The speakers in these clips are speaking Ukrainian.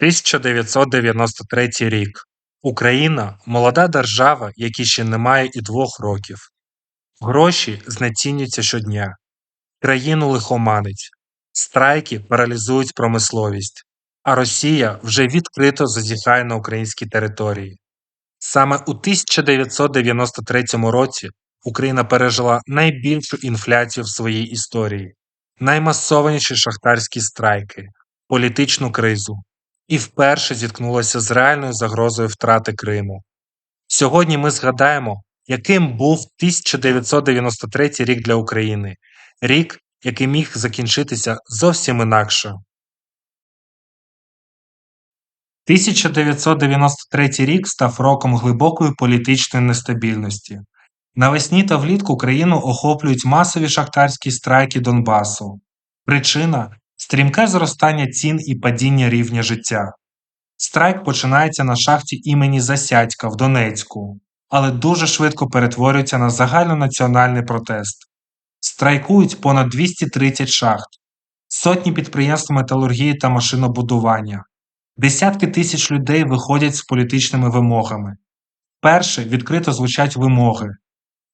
1993 рік. Україна – молода держава, якій ще немає і двох років. Гроші знецінюються щодня. Країну лихоманить. Страйки паралізують промисловість. А Росія вже відкрито зазіхає на українській території. Саме у 1993 році Україна пережила найбільшу інфляцію в своїй історії, наймасованіші шахтарські страйки, політичну кризу і вперше зіткнулася з реальною загрозою втрати Криму. Сьогодні ми згадаємо, яким був 1993 рік для України, рік, який міг закінчитися зовсім інакше. 1993 рік став роком глибокої політичної нестабільності. Навесні та влітку країну охоплюють масові шахтарські страйки Донбасу. Причина стрімке зростання цін і падіння рівня життя. Страйк починається на шахті імені Засядька в Донецьку, але дуже швидко перетворюється на загальнонаціональний протест. Страйкують понад 230 шахт, сотні підприємств металургії та машинобудування. Десятки тисяч людей виходять з політичними вимогами. Перше відкрито звучать вимоги,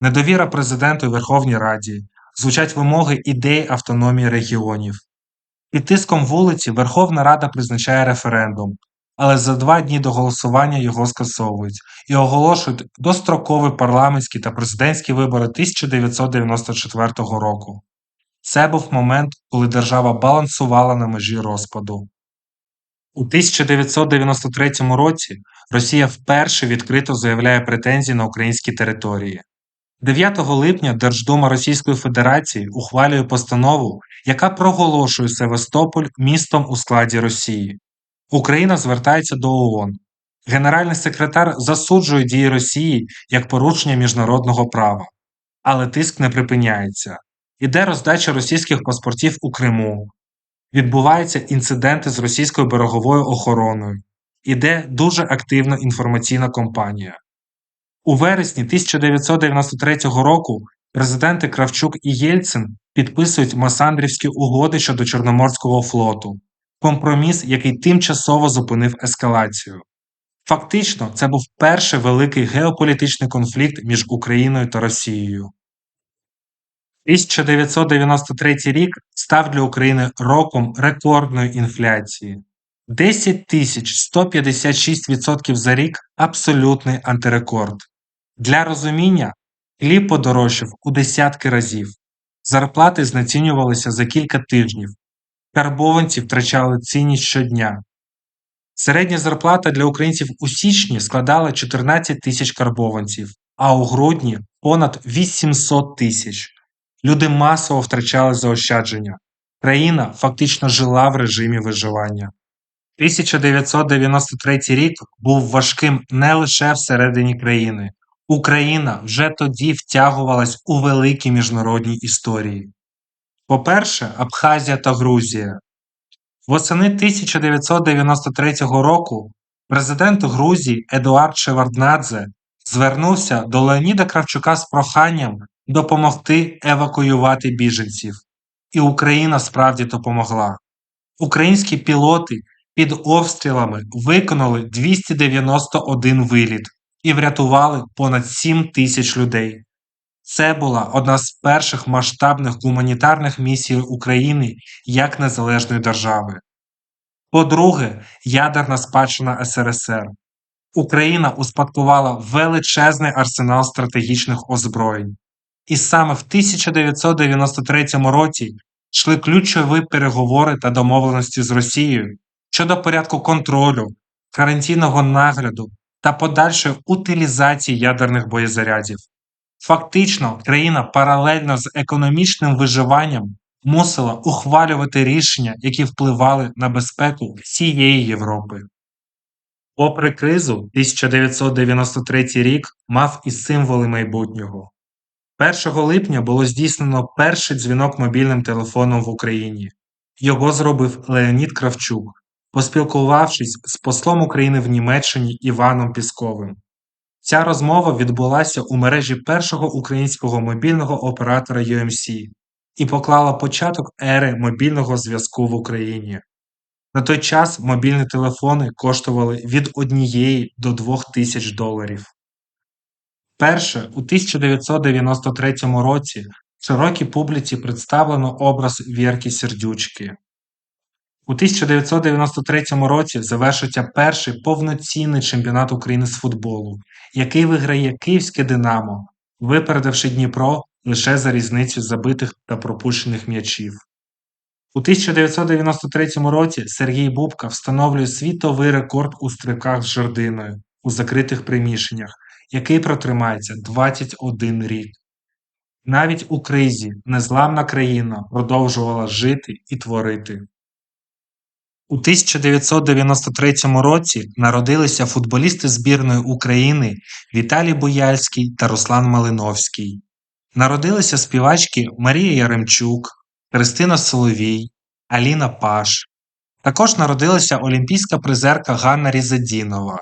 недовіра президенту і Верховній Раді, звучать вимоги ідеї автономії регіонів. Під тиском вулиці Верховна Рада призначає референдум, але за два дні до голосування його скасовують і оголошують дострокові парламентські та президентські вибори 1994 року. Це був момент, коли держава балансувала на межі розпаду. У 1993 році Росія вперше відкрито заявляє претензії на українські території. 9 липня Держдума Російської Федерації ухвалює постанову, яка проголошує Севастополь містом у складі Росії. Україна звертається до ООН. Генеральний секретар засуджує дії Росії як порушення міжнародного права. Але тиск не припиняється. Іде роздача російських паспортів у Криму. Відбуваються інциденти з російською береговою охороною. Іде дуже активна інформаційна кампанія. У вересні 1993 року президенти Кравчук і Єльцин підписують Масандрівські угоди щодо Чорноморського флоту, компроміс, який тимчасово зупинив ескалацію. Фактично, це був перший великий геополітичний конфлікт між Україною та Росією. 1993 рік став для України роком рекордної інфляції. 10 156% за рік абсолютний антирекорд. Для розуміння, хліб подорожчав у десятки разів, зарплати знецінювалися за кілька тижнів, карбованці втрачали цінність щодня. Середня зарплата для українців у січні складала 14 тисяч карбованців, а у грудні понад 800 тисяч. Люди масово втрачали заощадження. Країна фактично жила в режимі виживання. 1993 рік був важким не лише всередині країни. Україна вже тоді втягувалась у великі міжнародні історії. По-перше, Абхазія та Грузія. Восени 1993 року президент Грузії Едуард Шеварднадзе звернувся до Леоніда Кравчука з проханням допомогти евакуювати біженців. І Україна справді допомогла. Українські пілоти під обстрілами виконали 291 виліт і врятували понад 7 тисяч людей. Це була одна з перших масштабних гуманітарних місій України як незалежної держави. По-друге, ядерна спадщина СРСР. Україна успадкувала величезний арсенал стратегічних озброєнь. І саме в 1993 році йшли ключові переговори та домовленості з Росією щодо порядку контролю, карантинного нагляду та подальшої утилізації ядерних боєзарядів. Фактично, країна паралельно з економічним виживанням мусила ухвалювати рішення, які впливали на безпеку всієї Європи. Попри кризу, 1993 рік мав і символи майбутнього. 1 липня було здійснено перший дзвінок мобільним телефоном в Україні. Його зробив Леонід Кравчук, поспілкувавшись з послом України в Німеччині Іваном Пісковим. Ця розмова відбулася у мережі першого українського мобільного оператора UMC і поклала початок ери мобільного зв'язку в Україні. На той час мобільні телефони коштували від 1 до 2 тисяч доларів. Вперше у 1993 році широкій публіці представлено образ Вєрки Сердючки. У 1993 році завершиться перший повноцінний чемпіонат України з футболу, який виграє Київське Динамо, випередивши Дніпро лише за різницю забитих та пропущених м'ячів. У 1993 році Сергій Бубка встановлює світовий рекорд у стрибках з жердиною у закритих приміщеннях, який протримається 21 рік. Навіть у кризі незламна країна продовжувала жити і творити. У 1993 році народилися футболісти збірної України Віталій Бояльський та Руслан Малиновський. Народилися співачки Марія Яремчук, Христина Соловій, Аліна Паш. Також народилася олімпійська призерка Ганна Різадінова.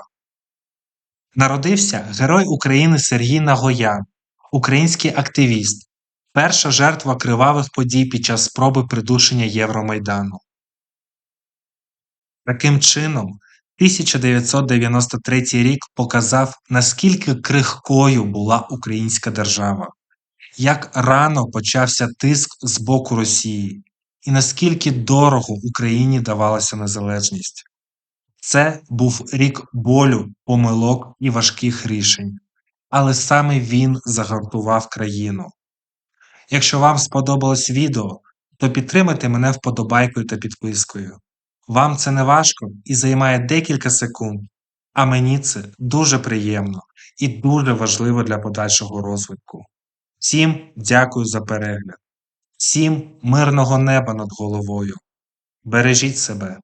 Народився Герой України Сергій Нагоян, український активіст, перша жертва кривавих подій під час спроби придушення Євромайдану. Таким чином, 1993 рік показав, наскільки крихкою була українська держава, як рано почався тиск з боку Росії, і наскільки дорого Україні давалася незалежність. Це був рік болю, помилок і важких рішень, але саме він загартував країну. Якщо вам сподобалось відео, то підтримайте мене вподобайкою та підпискою. Вам це не важко і займає декілька секунд, а мені це дуже приємно і дуже важливо для подальшого розвитку. Всім дякую за перегляд. Всім мирного неба над головою. Бережіть себе.